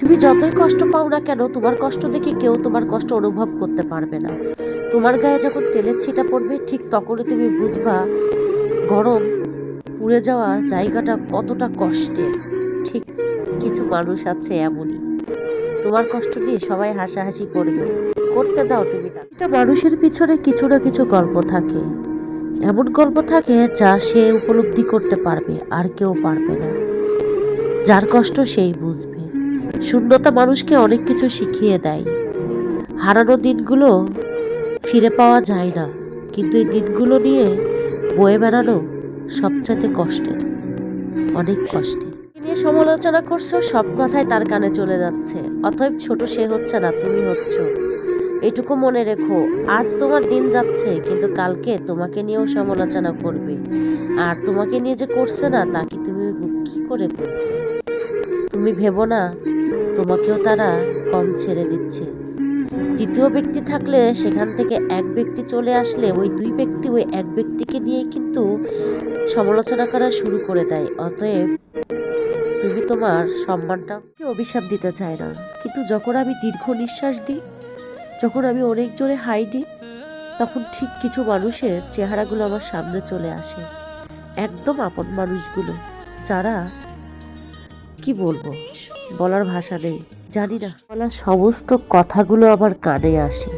তুমি যতই কষ্ট পাও না কেন, তোমার কষ্ট দেখে কেউ তোমার কষ্ট অনুভব করতে পারবে না। তোমার গায়ে যখন তেলের ছিটা পড়বে, ঠিক তখনই তুমি বুঝবা, গরম পুড়ে যাওয়া জায়গাটা কতটা কষ্টের। ঠিক কিছু মানুষ আছে এমনই। তোমার কষ্ট নিয়ে সবাই হাসাহাসি করবে। করতে দাও তুমি তা একটা মানুষের পিছনে কিছু না কিছু গল্প থাকে। এমন গল্প থাকে যা সে উপলব্ধি করতে পারবে, আর কেউ পারবে না। যার কষ্ট সেই বুঝবে। শূন্যতা মানুষকে অনেক কিছু শিখিয়ে দেয়। হারানো দিনগুলো ফিরে পাওয়া যায় না, কিন্তু এই দিনগুলো নিয়ে বয়ে বেড়ানো সবচাইতে কষ্টের, অনেক কষ্টে নিয়ে সমালোচনা করছ, সব কথাই তার কানে চলে যাচ্ছে। অতএব ছোট সে হচ্ছে না, তুমি হচ্ছ। এটুকু মনে রেখো, আজ তোমার দিন যাচ্ছে, কিন্তু কালকে তোমাকে নিয়েও সমালোচনা করবে। আর তোমাকে নিয়ে যে করছে না, তা কি তুমি কি করে বুঝবে তুমি ভেবো না তোমাকেও তারা কম ছেড়ে দিচ্ছে। দ্বিতীয় ব্যক্তি থাকলে সেখান থেকে এক ব্যক্তি চলে আসলে ওই দুই ব্যক্তি ওই এক ব্যক্তিকে নিয়ে কিন্তু সমালোচনা করা শুরু করে দেয়। অতএব তুমি তোমার সম্মানটা অভিশাপ দিতে চায় না। কিন্তু যখন আমি দীর্ঘ নিঃশ্বাস দিই, যখন আমি অনেক জোরে হাই দিই, তখন ঠিক কিছু মানুষের চেহারাগুলো আমার সামনে চলে আসে। একদম আপন মানুষগুলো, যারা কি বলব? বলার ভাষা নেই, জানি না। বলা সমস্ত কথাগুলো আমার কানে আসে।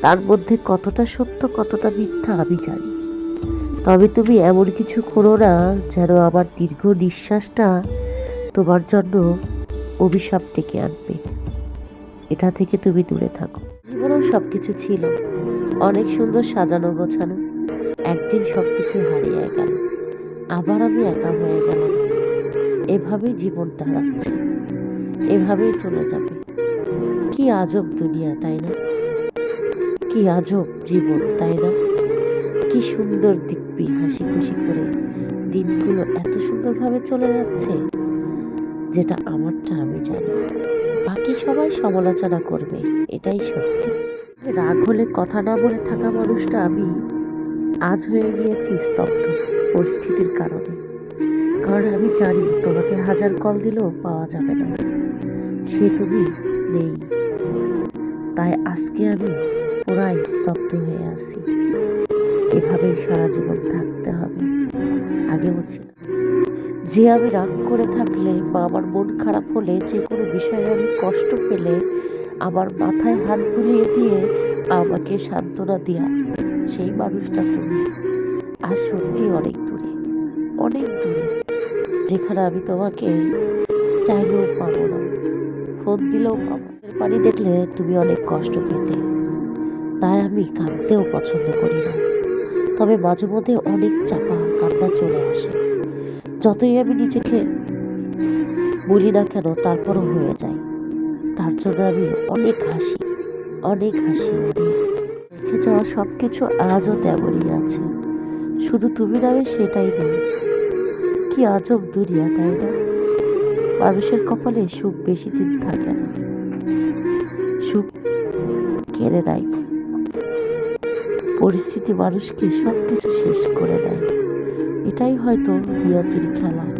তার মধ্যে কতটা সত্য, কতটা মিথ্যা আমি জানি। তবে তুমি এমন কিছু করো না যেন আমার দীর্ঘ নিঃশ্বাসটা তোমার জন্য অভিশাপ ডেকে আনবে। এটা থেকে তুমি দূরে থাকো। জীবনেও সব কিছু ছিল। অনেক সুন্দর সাজানো গোছানো। একদিন সব কিছু হারিয়ে গেল। আবার আমি একা হয়ে গেলাম। এভাবেই জীবনটা যাচ্ছে এভাবেই চলে যাবে। কি আজব দুনিয়া, তাই না? কি আজব জীবন, তাই না? কি সুন্দর দিব্যি হাসি খুশি করে দিনগুলো এত সুন্দরভাবে চলে যাচ্ছে, যেটা আমারটা আমি জানি। বাকি সবাই সমালোচনা করবে, এটাই সত্যি। রাগ হলে কথা না বলে থাকা মানুষটা আমি আজ হয়ে গিয়েছি স্তব্ধ পরিস্থিতির কারণে। কারণ আমি জানি, তোমাকে হাজার কল দিলেও পাওয়া যাবে না। সে তুমি নেই। তাই আজকে আমি পুরাই স্তব্ধ হয়ে আছি। এভাবেই সারা জীবন থাকতে হবে। আগে ছিল। যে আমি রাগ করে থাকলে বা আমার মন খারাপ হলে, যে কোনো বিষয়ে আমি কষ্ট পেলে, আমার মাথায় হাত বুলিয়ে দিয়ে আমাকে সান্ত্বনা দেওয়া সেই মানুষটা তুমি। আর সত্যি অনেক দূরে অনেক দূরে। যেখানে আমি তোমাকে চাইলেও পাবো না। ফোন দিলেও পাবো। পানি দেখলে তুমি অনেক কষ্ট পেতে। তাই আমি কাঁদতেও পছন্দ করি না। তবে মাঝে মধ্যে অনেক চাপা, কান্না চলে আসে। যতই আমি নিজেকে বলি না কেন, তারপরও হয়ে যায়। তার জন্য আমি অনেক হাসি অনেক হাসি অনেক রেখে যাওয়া সব কিছু আজও তেমনই আছে। শুধু তুমি নামে সেটাই নেই কি আজব দুনিয়া, তাই না? মানুষের কপালে সুখ বেশি দিন থাকে না। সুখ কেড়ে নেয়। পরিস্থিতি মানুষকে সবকিছু শেষ করে দেয়। এটাই হয়তো নিয়তির খেলা।